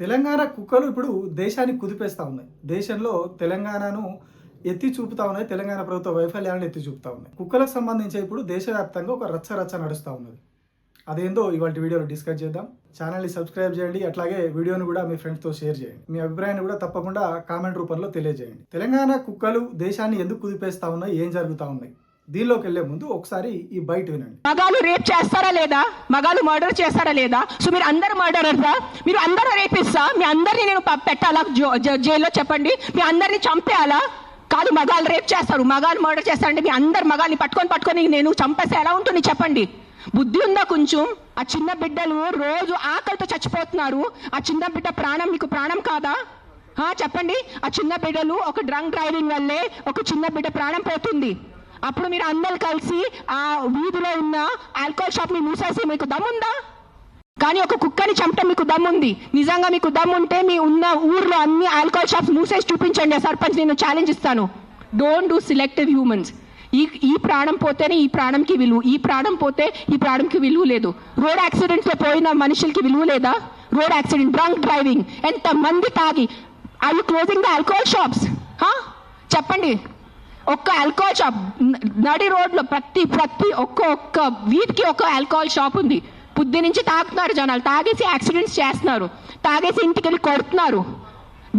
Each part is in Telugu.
తెలంగాణ కుక్కలు ఇప్పుడు దేశాన్ని కుదిపేస్తూ ఉన్నాయి. దేశంలో తెలంగాణను ఎత్తి చూపుతా ఉన్నాయి. తెలంగాణ ప్రభుత్వ వైఫల్యాలను ఎత్తి చూపుతా ఉన్నాయి. కుక్కలకు సంబంధించి ఇప్పుడు దేశవ్యాప్తంగా ఒక రచ్చ రచ్చ నడుస్తూ ఉన్నది. అదేందో ఇవాళ వీడియోలో డిస్కస్ చేద్దాం. ఛానల్ని సబ్స్క్రైబ్ చేయండి. అట్లాగే వీడియోని కూడా మీ ఫ్రెండ్స్తో షేర్ చేయండి. మీ అభిప్రాయాన్ని కూడా తప్పకుండా కామెంట్ రూపంలో తెలియజేయండి. తెలంగాణ కుక్కలు దేశాన్ని ఎందుకు కుదిపేస్తా ఉన్నాయి? ఏం జరుగుతూ ఉన్నాయి? దీనిలోకి వెళ్ళే ముందు ఒకసారి ఈ బయట వినండి. మగాలు రేప్ చేస్తారా లేదా? మగాలు మర్డర్ చేస్తారా లేదా? సో మీరు అందరు మర్డరర్సా? మీరు అందరూ రేపిస్తా? మీ అందరిని నేను ప- పెట్టాలా? జో- జ- జైల్లో చెప్పండి. మీ అందరిని చంపేయాలా? కాదు మగాలు రేప్ చేస్తారు. మగాలు మర్డర్ చేస్తారంటే మీ అందరు మగాల్ని పట్టుకొని పట్టుకొని నేను చంపేస్తే ఎలా ఉంటుంది చెప్పండి? బుద్ధి ఉందా కొంచెం? ఆ చిన్న బిడ్డలు రోజు ఆకలితో చచ్చిపోతున్నారు. ఆ చిన్న బిడ్డ ప్రాణం మీకు ప్రాణం కాదా? చెప్పండి. ఆ చిన్న బిడ్డలు ఒక డ్రంక్ డ్రైవింగ్ వల్లే ఒక చిన్న బిడ్డ ప్రాణం పోతుంది. అప్పుడు మీరు అందరు కలిసి ఆ వీధిలో ఉన్న ఆల్కహాల్ షాప్ని మూసేసి మీకు దమ్ముందా? కానీ ఒక కుక్కని చంపటం మీకు దమ్ముంది. నిజంగా మీకు దమ్ముంటే మీ ఉన్న ఊర్లో అన్ని ఆల్కహాల్ షాప్స్ మూసేసి చూపించండి ఆ సర్పంచ్ నేను ఛాలెంజ్ ఇస్తాను. డోంట్ డూ సిలెక్టివ్ హ్యూమన్స్ ఈ ఈ ప్రాణం పోతేనే ఈ ప్రాణంకి విలువ ఈ ప్రాణం పోతే ఈ ప్రాణంకి విలువ లేదు. రోడ్ యాక్సిడెంట్స్లో పోయిన మనుషులకి విలువ లేదా? రోడ్ యాక్సిడెంట్ డ్రంక్ డ్రైవింగ్ ఎంత మంది తాగి? I you closing the alcohol shops చెప్పండి. ఒక్క ఆల్కహాల్ షాప్ నడి రోడ్లో ప్రతి ప్రతి ఒక్క ఒక్క వీధికి ఒక ఆల్కహాల్ షాప్ ఉంది. పొద్దు నుంచి తాగుతున్నారు జనాలు. తాగేసి యాక్సిడెంట్స్ చేస్తున్నారు. తాగేసి ఇంటికి వెళ్ళి కొడుతున్నారు.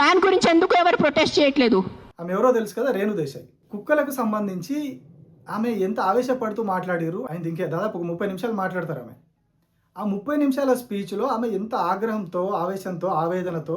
దాని గురించి ఎందుకు ఎవరు ప్రొటెస్ట్ చేయట్లేదు? ఆమె ఎవరో తెలుసు కదా రేణు దేశాయ్. కుక్కలకు సంబంధించి ఆమె ఎంత ఆవేశపడుతూ మాట్లాడారు ఆయన ఇంకే దాదాపు ఒక ముప్పై నిమిషాలు మాట్లాడతారు ఆమె. ఆ ముప్పై నిమిషాల స్పీచ్లో ఆమె ఎంత ఆగ్రహంతో ఆవేశంతో ఆవేదనతో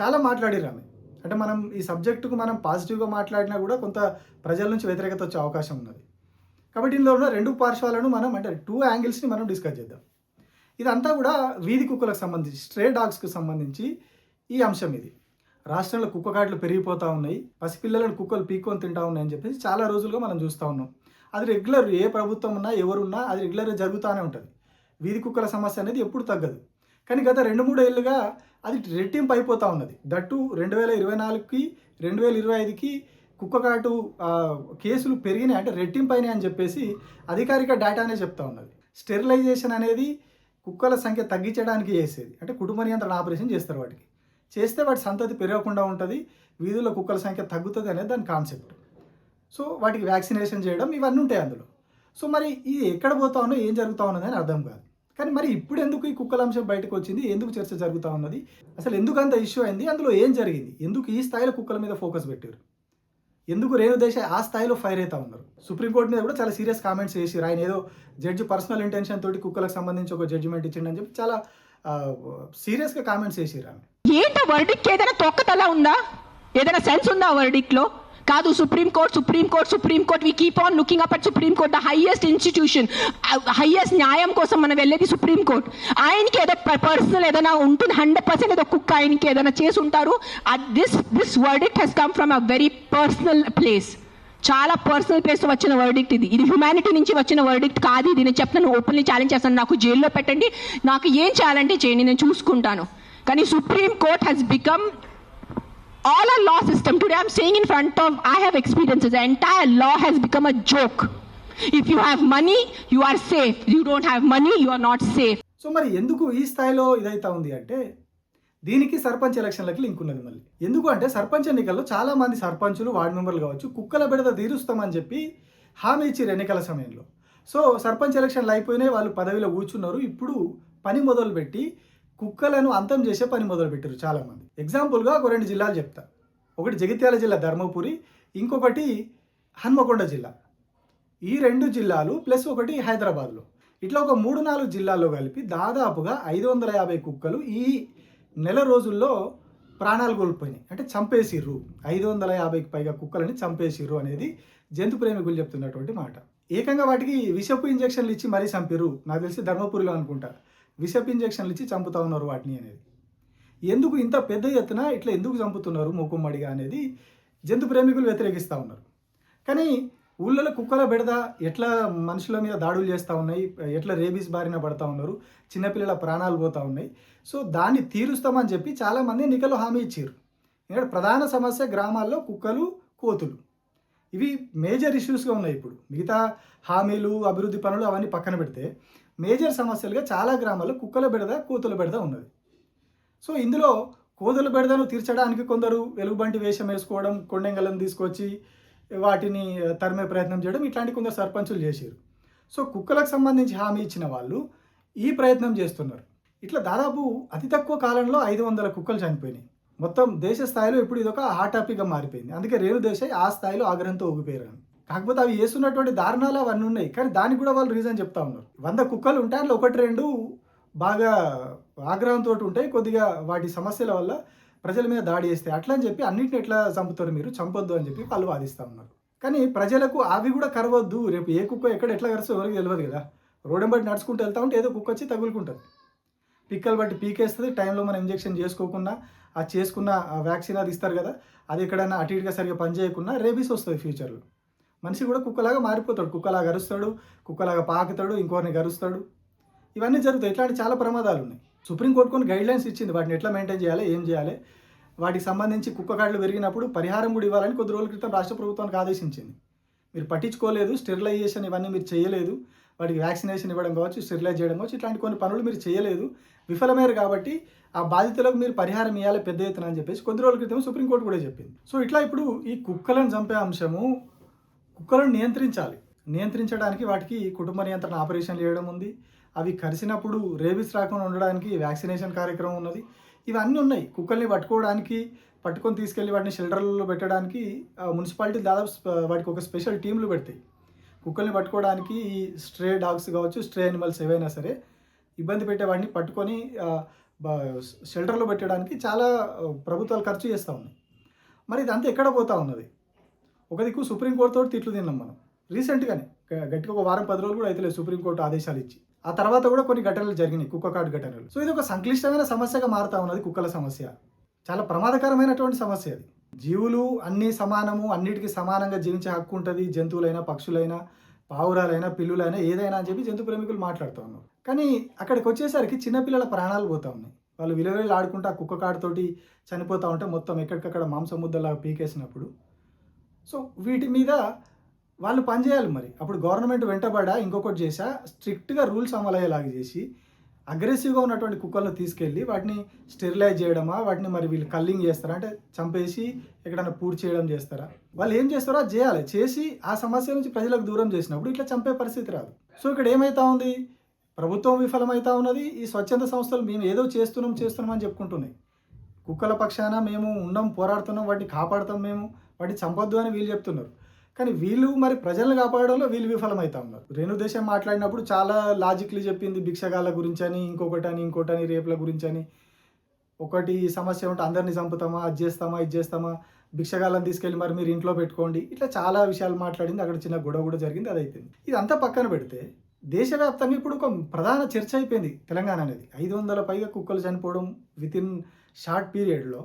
చాలా మాట్లాడారు ఆమె. అంటే మనం ఈ సబ్జెక్టుకు మనం పాజిటివ్గా మాట్లాడినా కూడా కొంత ప్రజల నుంచి వ్యతిరేకత వచ్చే అవకాశం ఉన్నది. కాబట్టి ఇందులో ఉన్న రెండు పార్శ్వాలను మనం అంటే టూ యాంగిల్స్ని మనం డిస్కస్ చేద్దాం. ఇదంతా కూడా వీధి కుక్కలకు సంబంధించి స్ట్రే డాగ్స్కి సంబంధించి ఈ అంశం ఇది. రాష్ట్రంలో కుక్క కాట్లు పెరిగిపోతూ ఉన్నాయి పసిపిల్లలను కుక్కలు పీక్కొని తింటా ఉన్నాయని చెప్పేసి చాలా రోజులుగా మనం చూస్తూ ఉన్నాం. అది రెగ్యులర్ ఏ ప్రభుత్వం ఉన్నా ఎవరున్నా అది రెగ్యులర్గా జరుగుతూనే ఉంటుంది. వీధి కుక్కల సమస్య అనేది ఎప్పుడు తగ్గదు. కానీ గత రెండు మూడు ఏళ్ళుగా అది రెట్టింపు అయిపోతూ ఉన్నది. దట్టు రెండు వేల ఇరవై నాలుగుకి రెండు వేల ఇరవై ఐదుకి కుక్కకాటు కేసులు పెరిగినాయి. అంటే రెట్టింపు అయినాయి అని చెప్పేసి అధికారిక డేటానే చెప్తా ఉన్నది. స్టెరిలైజేషన్ అనేది కుక్కల సంఖ్య తగ్గించడానికి చేసేది. అంటే కుటుంబ నియంత్రణ ఆపరేషన్ చేస్తారు వాటికి. చేస్తే వాటి సంతతి పెరగకుండా ఉంటుంది. వీధుల్లో కుక్కల సంఖ్య తగ్గుతుంది అనేది దాని కాన్సెప్ట్. సో వాటికి వ్యాక్సినేషన్ చేయడం ఇవన్నీ ఉంటాయి అందులో. సో మరి ఇది ఎక్కడ పోతా ఉన్నో ఏం జరుగుతూ ఉన్నదని అర్థం కాదు. కానీ మరి ఇప్పుడు ఎందుకు ఈ కుక్కల అంశం బయటకు వచ్చింది ఎందుకు చర్చ జరుగుతూ ఉన్నది? అసలు ఎందుకు అంత ఇష్యూ అయింది? అందులో ఏం జరిగింది? ఎందుకు ఈ స్థాయిలో కుక్కల మీద ఫోకస్ పెట్టారు? ఎందుకు రేణు దేశ ఆ స్థాయిలో ఫైర్ అవుతా ఉన్నారు? సుప్రీంకోర్టు మీద కూడా చాలా సీరియస్ కామెంట్స్ చేసిరు ఆయన ఏదో జడ్జి పర్సనల్ ఇంటెన్షన్ తోటి కుక్కలకు సంబంధించి ఒక జడ్జిమెంట్ ఇచ్చిండని చెప్పి చాలా సీరియస్గా కామెంట్స్ చేసిరు ఆమె. ఏంటో వర్డిక్ ఏదైనా తొక్కతలా ఉందా? ఏదైనా సెన్స్ ఉందా వర్డిక్లో? కాదు supreme supreme court supreme court we keep on looking up at supreme court the highest institution highest న్యాయం కోసం మనం వెళ్ళేది సుప్రీంకోర్టు ఆయనకి ఏదో పర్సనల్ ఏదైనా ఉంటుంది హండ్రెడ్ పర్సెంట్ ఏదో కుక్క ఆయనకి ఏదైనా చేసి ఉంటారు. This this verdict has come from a very personal place చాలా పర్సనల్ ప్లేస్ వచ్చిన వర్డిక్ట్ ఇది. ఇది హ్యుమానిటీ నుంచి వచ్చిన వర్డిక్ట్ కాదు ఇది. నేను చెప్తాను ఓపెన్లీ ఛాలెంజ్ చేస్తాను. నాకు జైల్లో పెట్టండి నాకు ఏం చేయాలంటే చేయండి నేను చూసుకుంటాను. కానీ supreme court has become all our law system today i'm saying in front of i have experiences. The entire law has become a joke. If you have money you are safe. You don't have money you are not safe. So మరి ఎందుకు ఈ స్థాయిలో ఇదైతా ఉంది అంటే దీనికి సర్పంచ్ ఎలక్షన్లకి లింక్ ఉన్నది మళ్ళీ. ఎందుకు అంటే సర్పంచ్ ఎన్నికల్లో చాలా మంది సర్పంచులు వార్డు మెంబర్లు కావచ్చు కుక్కల బిడద తీరుస్తామని చెప్పి హామీ ఇచ్చారు ఎన్నికల సమయంలో. సో సర్పంచ్ ఎలక్షన్లు అయిపోయినాయి వాళ్ళు పదవిలో కూర్చున్నారు. ఇప్పుడు పని మొదలుపెట్టి కుక్కలను అంతం చేసే పని మొదలుపెట్టారు చాలామంది. ఎగ్జాంపుల్గా ఒక రెండు జిల్లాలు చెప్తా. ఒకటి జగిత్యాల జిల్లా ధర్మపురి ఇంకొకటి హన్మకొండ జిల్లా. ఈ రెండు జిల్లాలు ప్లస్ ఒకటి హైదరాబాద్లో. ఇట్లా ఒక మూడు నాలుగు జిల్లాల్లో కలిపి దాదాపుగా ఐదు వందల యాభై కుక్కలు ఈ నెల రోజుల్లో ప్రాణాలు కోల్పోయినాయి. అంటే చంపేసిర్రు. ఐదు వందల యాభైకి పైగా కుక్కలని చంపేసిర్రు అనేది జంతు ప్రేమికులు చెప్తున్నటువంటి మాట. ఏకంగా వాటికి విషపు ఇంజక్షన్లు ఇచ్చి మరీ చంపిర్రు. నాకు తెలిసి ధర్మపురిలో అనుకుంటా. విషప్ ఇంజక్షన్లు ఇచ్చి చంపుతా ఉన్నారు వాటిని అనేది. ఎందుకు ఇంత పెద్ద ఎత్తున ఇట్లా ఎందుకు చంపుతున్నారు మూకుమ్మడిగా అనేది జంతు ప్రేమికులు వ్యతిరేకిస్తూ ఉన్నారు. కానీ ఊళ్ళలో కుక్కల బెడద ఎట్లా మనుషుల మీద దాడులు చేస్తూ ఉన్నాయి ఎట్లా రేబీస్ బారిన పడతా ఉన్నారు చిన్నపిల్లల ప్రాణాలు పోతూ ఉన్నాయి. సో దాన్ని తీరుస్తామని చెప్పి చాలామంది ఎన్నికలు హామీ ఇచ్చారు. ఎందుకంటే ప్రధాన సమస్య గ్రామాల్లో కుక్కలు కోతులు. ఇవి మేజర్ ఇష్యూస్గా ఉన్నాయి ఇప్పుడు. మిగతా హామీలు అభివృద్ధి పనులు అవన్నీ పక్కన పెడితే మేజర్ సమస్యలుగా చాలా గ్రామాల్లో కుక్కల బెడద కూతుల బెడద ఉన్నది. సో ఇందులో కోతుల బెడదను తీర్చడానికి కొందరు వెలుగుబంటి వేషం వేసుకోవడం కొండెంగలను తీసుకొచ్చి వాటిని తరిమే ప్రయత్నం చేయడం ఇట్లాంటి కొందరు సర్పంచులు చేశారు. సో కుక్కలకు సంబంధించి హామీ ఇచ్చిన వాళ్ళు ఈ ప్రయత్నం చేస్తున్నారు. ఇట్లా దాదాపు అతి తక్కువ కాలంలో ఐదు వందల కుక్కలు చనిపోయినాయి. మొత్తం దేశ స్థాయిలో ఇప్పుడు ఇదొక హాట్ టాపిక్గా మారిపోయింది. అందుకే రేణు దేశాయ్ ఆ స్థాయిలో ఆగ్రహంతో ఊగిపోయారు. కాకపోతే అవి వేస్తున్నటువంటి దారుణాలు అవన్నీ ఉన్నాయి. కానీ దానికి కూడా వాళ్ళు రీజన్ చెప్తా ఉన్నారు. వంద కుక్కలు ఉంటాయి అందులో ఒకటి రెండు బాగా ఆగ్రహంతో ఉంటాయి. కొద్దిగా వాటి సమస్యల వల్ల ప్రజల మీద దాడి చేస్తాయి. అట్లా అని చెప్పి అన్నింటిని ఎట్లా చంపుతారు మీరు? చంపొద్దు అని చెప్పి వాళ్ళు వాదిస్తూ ఉన్నారు. కానీ ప్రజలకు అవి కూడా కరవద్దు. రేపు ఏ కుక్క ఎక్కడ ఎట్లా కరుస్తుందో ఎవరికి తెలియదు కదా. రోడ్డు బట్టి నడుచుకుంటూ వెళ్తా ఉంటే ఏదో కుక్క వచ్చి తగులుకుంటుంది. పిక్కలు బట్టి పీకేస్తుంది. టైంలో మనం ఇంజెక్షన్ చేసుకోకుండా ఆ చేసుకున్న ఆ వ్యాక్సిన్ అది ఇస్తారు కదా. అది ఎక్కడైనా అటు ఇటుగా సరిగా పనిచేయకుండా రేబీస్ వస్తుంది ఫ్యూచర్లో. మనిషి కూడా కుక్కలాగా మారిపోతాడు. కుక్కలాగా గరుస్తాడు కుక్కలాగా పాకుతాడు ఇంకోరిని గరుస్తాడు. ఇవన్నీ జరుగుతాయి. ఇట్లాంటి చాలా ప్రమాదాలు ఉన్నాయి. సుప్రీంకోర్టు కొన్ని గైడ్ లైన్స్ ఇచ్చింది. వాటిని ఎట్లా మెయింటైన్ చేయాలి ఏం చేయాలి? వాటికి సంబంధించి కుక్క కాళ్ళు పెరిగినప్పుడు పరిహారం కూడా ఇవ్వాలని కొద్ది రోజుల క్రితం రాష్ట్ర ప్రభుత్వానికి ఆదేశించింది. మీరు పట్టించుకోలేదు స్టెరిలైజేషన్ ఇవన్నీ మీరు చేయలేదు వాటికి వ్యాక్సినేషన్ ఇవ్వడం కావచ్చు స్టెరిలైజ్ చేయడం కావచ్చు ఇట్లాంటి కొన్ని పనులు మీరు చేయలేదు. విఫలమయ్యారు కాబట్టి ఆ బాధితులకు మీరు పరిహారం ఇవ్వాలి పెద్ద ఎత్తున అని చెప్పేసి కొద్ది రోజుల క్రితం సుప్రీంకోర్టు కూడా చెప్పింది. సో ఇట్లా ఇప్పుడు ఈ కుక్కలను చంపే అంశము కుక్కలను నియంత్రించాలి. నియంత్రించడానికి వాటికి కుటుంబ నియంత్రణ ఆపరేషన్ చేయడం ఉంది. అవి కరిసినప్పుడు రేబీస్ రాకుండా ఉండడానికి వ్యాక్సినేషన్ కార్యక్రమం ఉన్నది. ఇవన్నీ ఉన్నాయి. కుక్కల్ని పట్టుకోవడానికి పట్టుకొని తీసుకెళ్ళి వాటిని షెల్టర్లలో పెట్టడానికి మున్సిపాలిటీ దాదాపు వాటికి ఒక స్పెషల్ టీంలు పెడతాయి. కుక్కల్ని పట్టుకోవడానికి ఈ స్ట్రే డాగ్స్ కావచ్చు స్ట్రే అనిమల్స్ ఏవైనా సరే ఇబ్బంది పెట్టే వాటిని పట్టుకొని షెల్టర్లో పెట్టడానికి చాలా ప్రభుత్వాలు ఖర్చు చేస్తూ ఉన్నాయి. మరి ఇదంతా ఎక్కడ పోతా ఉన్నది? ఒక దిక్కు సుప్రీంకోర్టుతో తిట్లు తిన్నాం మనం. రీసెంట్గానే గట్టిగా ఒక వారం పది రోజులు కూడా అయితే సుప్రీంకోర్టు ఆదేశాలు ఇచ్చి. ఆ తర్వాత కూడా కొన్ని ఘటనలు జరిగినాయి కుక్క కాటు ఘటనలు. సో ఇది ఒక సంక్లిష్టమైన సమస్యగా మారుతా ఉన్నది కుక్కల సమస్య. చాలా ప్రమాదకరమైనటువంటి సమస్య అది. జీవులు అన్ని సమానము అన్నిటికీ సమానంగా జీవించే హక్కు ఉంటుంది. జంతువులైనా పక్షులైనా పావురాలైనా పిల్లులైనా ఏదైనా అని చెప్పి జంతు ప్రేమికులు మాట్లాడుతూ ఉన్నారు. కానీ అక్కడికి వచ్చేసరికి చిన్నపిల్లల ప్రాణాలు పోతా ఉన్నాయి. వాళ్ళు విలువలు ఆడుకుంటూ ఆ కుక్క కాడుతోటి చనిపోతూ ఉంటే మొత్తం ఎక్కడికక్కడ మాంసం ముద్దలా పీకేసినప్పుడు సో వీటి మీద వాళ్ళు పనిచేయాలి మరి. అప్పుడు గవర్నమెంట్ వెంటబడా ఇంకొకటి చేసా స్ట్రిక్ట్గా రూల్స్ అమలు అయ్యేలాగా చేసి అగ్రెసివ్గా ఉన్నటువంటి కుక్కలను తీసుకెళ్ళి వాటిని స్టెరిలైజ్ చేయడమా వాటిని మరి వీళ్ళు కల్లింగ్ చేస్తారా అంటే చంపేసి ఎక్కడైనా పూర్తి చేయడం చేస్తారా? వాళ్ళు ఏం చేస్తారో అది చేయాలి. చేసి ఆ సమస్య నుంచి ప్రజలకు దూరం చేసినప్పుడు ఇట్లా చంపే పరిస్థితి రాదు. సో ఇక్కడ ఏమైతా ఉంది? ప్రభుత్వం విఫలమైతా ఉన్నది. ఈ స్వచ్ఛంద సంస్థలు మేము ఏదో చేస్తున్నాం చేస్తున్నాం అని చెప్పుకుంటున్నాయి. కుక్కల పక్షాన మేము ఉండం పోరాడుతున్నాం వాటిని కాపాడుతాం మేము. వాటిని చంపొద్దు అని వీళ్ళు చెప్తున్నారు. కానీ వీళ్ళు మరి ప్రజలను కాపాడడంలో వీళ్ళు విఫలమవుతా ఉన్నారు. రేణు దేశం మాట్లాడినప్పుడు చాలా లాజిక్లీ చెప్పింది భిక్షగాల గురించి అని ఇంకొకటి అని ఇంకోటి అని రేపుల గురించి అని ఒకటి సమస్య ఉంటే అందరినీ చంపుతామా అది చేస్తామా ఇది చేస్తామా భిక్షగాలను తీసుకెళ్ళి మరి మీరు ఇంట్లో పెట్టుకోండి. ఇట్లా చాలా విషయాలు మాట్లాడింది. అక్కడ చిన్న గొడవ కూడా జరిగింది అది అయిపోయింది ఇదంతా పక్కన పెడితే దేశవ్యాప్తంగా ఇప్పుడు ఒక ప్రధాన చర్చ అయిపోయింది తెలంగాణ అనేది. ఐదు వందల పైగా కుక్కలు చనిపోవడం విత్ ఇన్ షార్ట్ పీరియడ్లో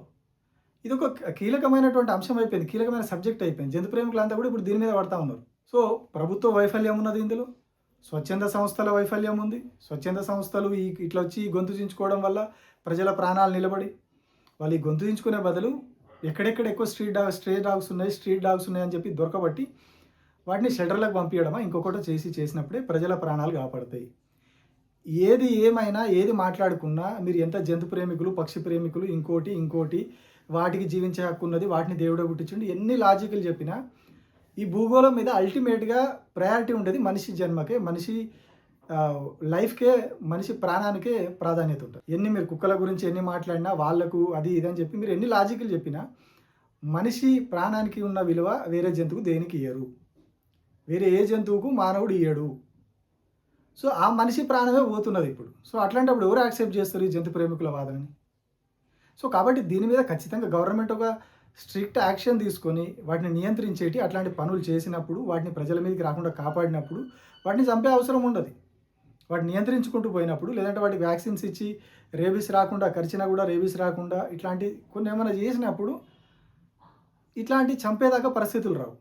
ఇది ఒక కీలకమైనటువంటి అంశం అయిపోయింది కీలకమైన సబ్జెక్ట్ అయిపోయింది. జంతు ప్రేమికులంతా కూడా ఇప్పుడు దీని మీద పడతా ఉన్నారు. సో ప్రభుత్వ వైఫల్యం ఉన్నది ఇందులో స్వచ్ఛంద సంస్థల వైఫల్యం ఉంది. స్వచ్ఛంద సంస్థలు ఈ ఇట్లా వచ్చి గొంతు చించుకోవడం వల్ల ప్రజల ప్రాణాలు నిలబడి వాళ్ళు ఈ గొంతు చించుకునే బదులు ఎక్కడెక్కడ ఎక్కువ స్ట్రీట్ డాగ్ స్ట్రే డాగ్స్ ఉన్నాయి స్ట్రీట్ డాగ్స్ ఉన్నాయి అని చెప్పి దొరకబట్టి వాటిని షెల్టర్లకు పంపించడమా ఇంకొకటి చేసి చేసినప్పుడే ప్రజల ప్రాణాలు కాపాడతాయి. ఏది ఏమైనా ఏది మాట్లాడుకున్నా మీరు ఎంత జంతు ప్రేమికులు పక్షి ప్రేమికులు ఇంకోటి ఇంకోటి వాటికి జీవించే హక్కు ఉన్నది వాటిని దేవుడే పుట్టించండి. ఎన్ని లాజికల్ చెప్పినా ఈ భూగోళం మీద అల్టిమేట్గా ప్రయారిటీ ఉండేది మనిషి జన్మకే మనిషి లైఫ్కే మనిషి ప్రాణానికే ప్రాధాన్యత ఉంటుంది. ఎన్ని మీరు కుక్కల గురించి ఎన్ని మాట్లాడినా వాళ్ళకు అది ఇది అని చెప్పి మీరు ఎన్ని లాజికల్ చెప్పినా మనిషి ప్రాణానికి ఉన్న విలువ వేరే జంతువుకు దేనికి ఇయ్యరు? వేరే ఏ జంతువుకు మానవుడు ఇయ్యడు? సో ఆ మనిషి ప్రాణమే పోతున్నది ఇప్పుడు. సో అట్లాంటప్పుడు ఎవరు యాక్సెప్ట్ చేస్తారు ఈ జంతు ప్రేమికుల వాదనని? సో కాబట్టి దీని మీద ఖచ్చితంగా గవర్నమెంట్ ఒక స్ట్రిక్ట్ యాక్షన్ తీసుకొని వాటిని నియంత్రించేటి అట్లాంటి పనులు చేసినప్పుడు వాటిని ప్రజల మీదకి రాకుండా కాపాడినప్పుడు వాటిని చంపే అవసరం ఉండదు. వాటిని నియంత్రించుకుంటూ పోయినప్పుడు లేదంటే వాటి వ్యాక్సిన్స్ ఇచ్చి రేబీస్ రాకుండా కరిచినా కూడా రేబీస్ రాకుండా ఇట్లాంటి కొన్ని ఏమైనా చేసినప్పుడు ఇట్లాంటి చంపేదాకా పరిస్థితులు రావు.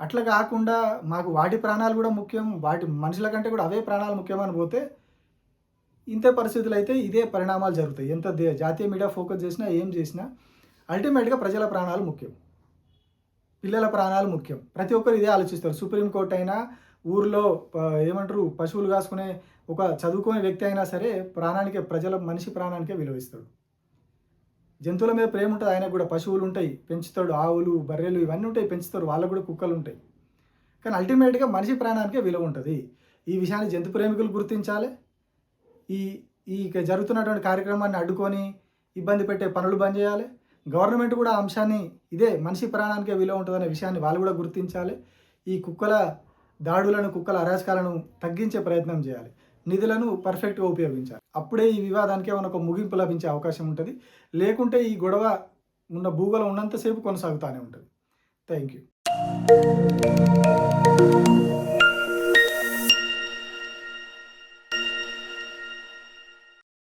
అట్లా కాకుండా మాకు వాటి ప్రాణాలు కూడా ముఖ్యం వాటి మనుషుల కంటే కూడా అవే ప్రాణాలు ముఖ్యమని పోతే ఇంతే పరిస్థితులు అయితే ఇదే పరిణామాలు జరుగుతాయి. ఎంత దే- జాతీయ మీడియా ఫోకస్ చేసినా ఏం చేసినా అల్టిమేట్గా ప్రజల ప్రాణాలు ముఖ్యం. పిల్లల ప్రాణాలు ముఖ్యం. ప్రతి ఒక్కరు ఇదే ఆలోచిస్తారు. సుప్రీంకోర్టు అయినా ఊర్లో ఏమంటారు పశువులు కాసుకునే ఒక చదువుకునే వ్యక్తి అయినా సరే ప్రాణానికే ప్రజల మనిషి ప్రాణానికే విలువిస్తాడు జంతువుల మీద ప్రేమ ఉంటుంది ఆయనకు కూడా పశువులు ఉంటాయి పెంచుతాడు. ఆవులు బర్రెలు ఇవన్నీ ఉంటాయి పెంచుతారు వాళ్ళకు కూడా కుక్కలు ఉంటాయి. కానీ అల్టిమేట్గా మనిషి ప్రాణానికే విలువ ఉంటుంది. ఈ విషయాన్ని జంతు ప్రేమికులు గుర్తించాలి. ఈ ఈ జరుగుతున్నటువంటి కార్యక్రమాన్ని అడ్డుకొని ఇబ్బంది పెట్టే పనులు బంద్ చేయాలి. గవర్నమెంట్ కూడా అంశాన్ని ఇదే మనిషి ప్రాణానికే విలువ ఉంటుందనే విషయాన్ని వాళ్ళు కూడా గుర్తించాలి. ఈ కుక్కల దాడులను కుక్కల అరాచకాలను తగ్గించే ప్రయత్నం చేయాలి. నిధులను పర్ఫెక్ట్గా ఉపయోగించాలి. అప్పుడే ఈ వివాదానికి ఏమైనా ఒక ముగింపు లభించే అవకాశం ఉంటుంది. లేకుంటే ఈ గొడవ ఉన్న భూగోళం ఉన్నంతసేపు కొనసాగుతూనే ఉంటుంది. Thank you